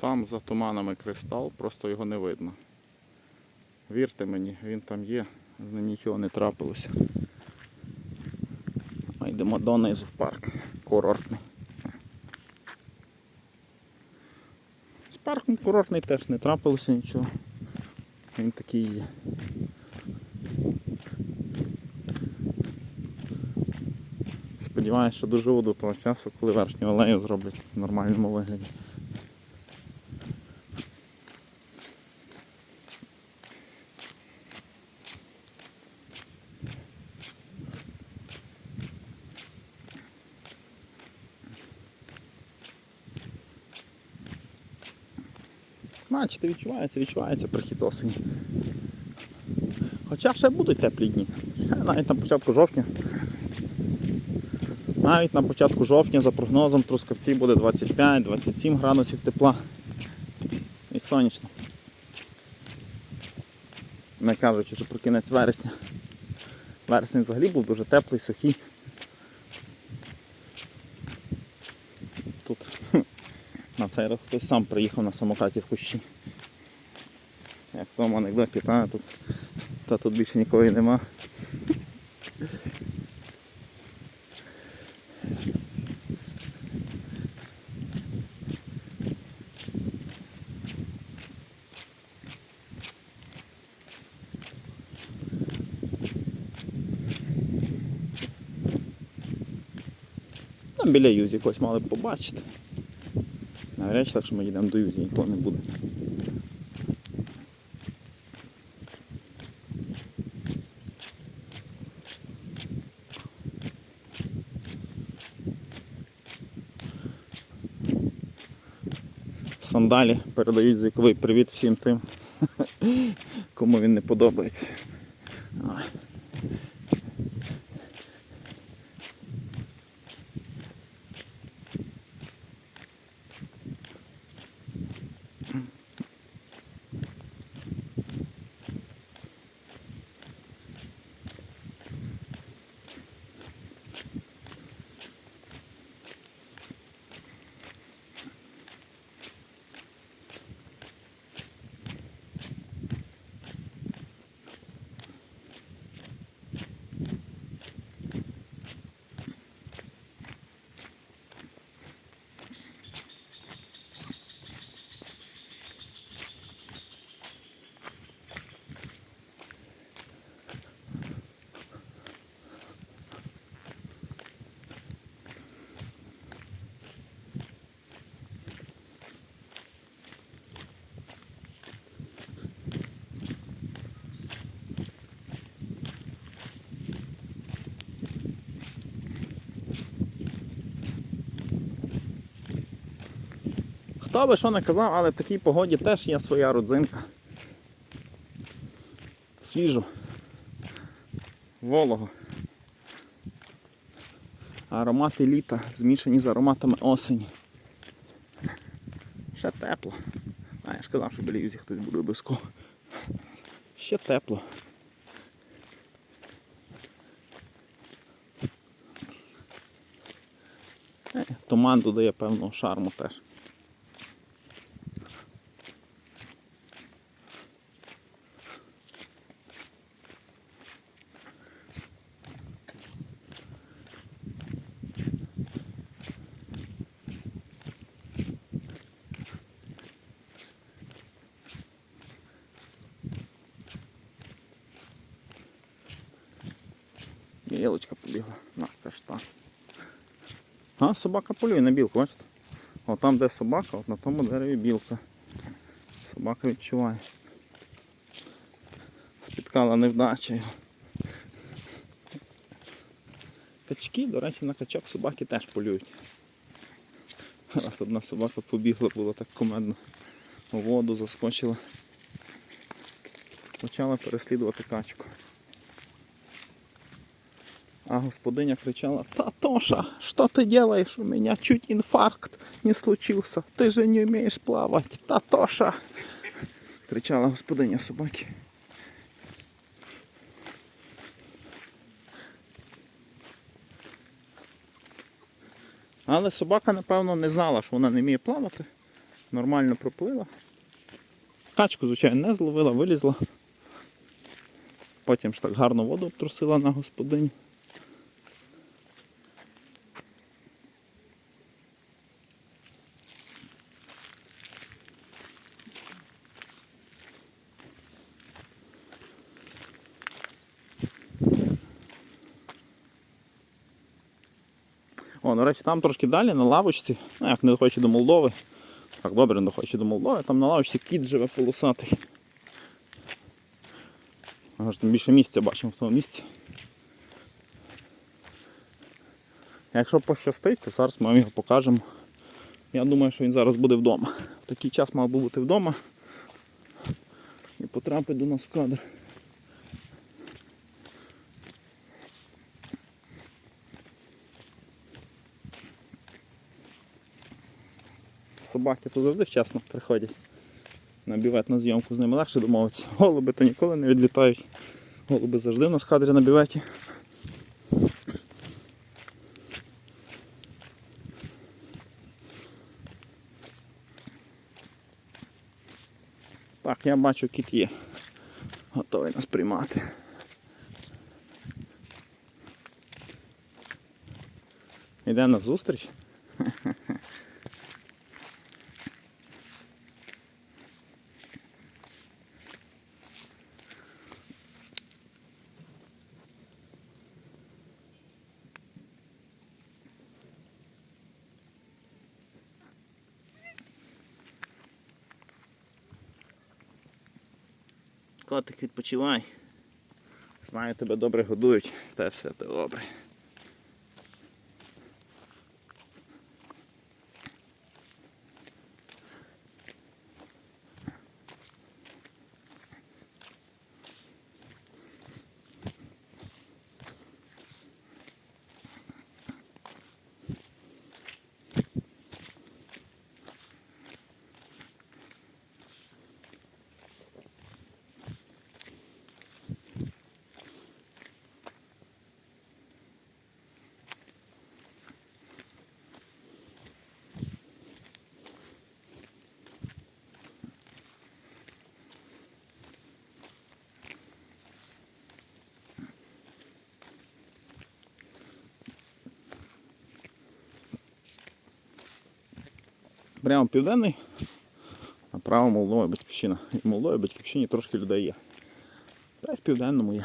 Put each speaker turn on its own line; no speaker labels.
Там за туманами кристал, просто його не видно. Вірте мені, він там є, з ним нічого не трапилося. А йдемо донизу в парк курортний. З парком курортний теж не трапилося нічого. Він такий є. Сподіваюся, що доживу до того часу, коли верхню алею зроблять в нормальному вигляді. Бачите, відчувається, відчувається прихід осені. Хоча ще будуть теплі дні. Навіть на початку жовтня. Навіть на початку жовтня за прогнозом Трускавці буде 25-27 градусів тепла. І сонячно. Не кажучи, що про кінець вересня. Вересень взагалі був дуже теплий, сухий. Тут хм, на цей раз хтось сам приїхав на самокаті в кущі. Як в тому анекдоті, та тут, та тут більше нікого і нема. Там біля Юзі когось мали побачити. Навряд так, що ми їдемо до Юзі, нікого не буде. Сандалі передають зіковий привіт всім тим, кому він не подобається. Хто би що не казав, але в такій погоді теж є своя родзинка. Свіжо. Волого. Аромати літа змішані з ароматами осені. Ще тепло. А я ж казав, що біля юзі хтось буде обов'язково. Ще тепло. Е, Туман додає певного шарму теж. Білочка побігла на каштан. А, собака полює на білку, бачите? От там, де собака, от на тому дереві білка. Собака відчуває. Спіткала невдача його. Качки, до речі, на качок собаки теж полюють. Раз одна собака побігла, було так комедно. У воду заскочила. Почала переслідувати качку. А господиня кричала, Татоша, что ты делаешь? У меня чуть инфаркт не случился. Ты же не умеешь плавать, Татоша. Кричала господиня собаки. Але собака, напевно, не знала, що вона не вміє плавати. Нормально проплила. Качку, звичайно, не зловила, вилізла. Потім ж так гарно воду обтрусила на господиню. О, до речі, там трошки далі на лавочці, ну як не доходячи до Молдови. Так, добре, не доходячи до Молдови, там на лавочці кіт живе полосатий. Ж там більше місця бачимо в тому місці. Якщо пощастить, то зараз ми вам його покажемо. Я думаю, що він зараз буде вдома. В такий час мав би бути вдома і потрапить до нас в кадр. Собаки то завжди вчасно приходять. На бівет на зйомку з ними легше домовитися. Голуби то ніколи не відлітають. Голуби завжди у нас кадрі на біветі. Так, я бачу, кіт є. Готовий нас приймати. Йде на зустріч. Котик, відпочивай. Знаю, тебе добре годують, та все, добре. Прямо південний, а право Молдова батьківщина. І в Молдові батьківщині трошки людей є. Та й в південному є.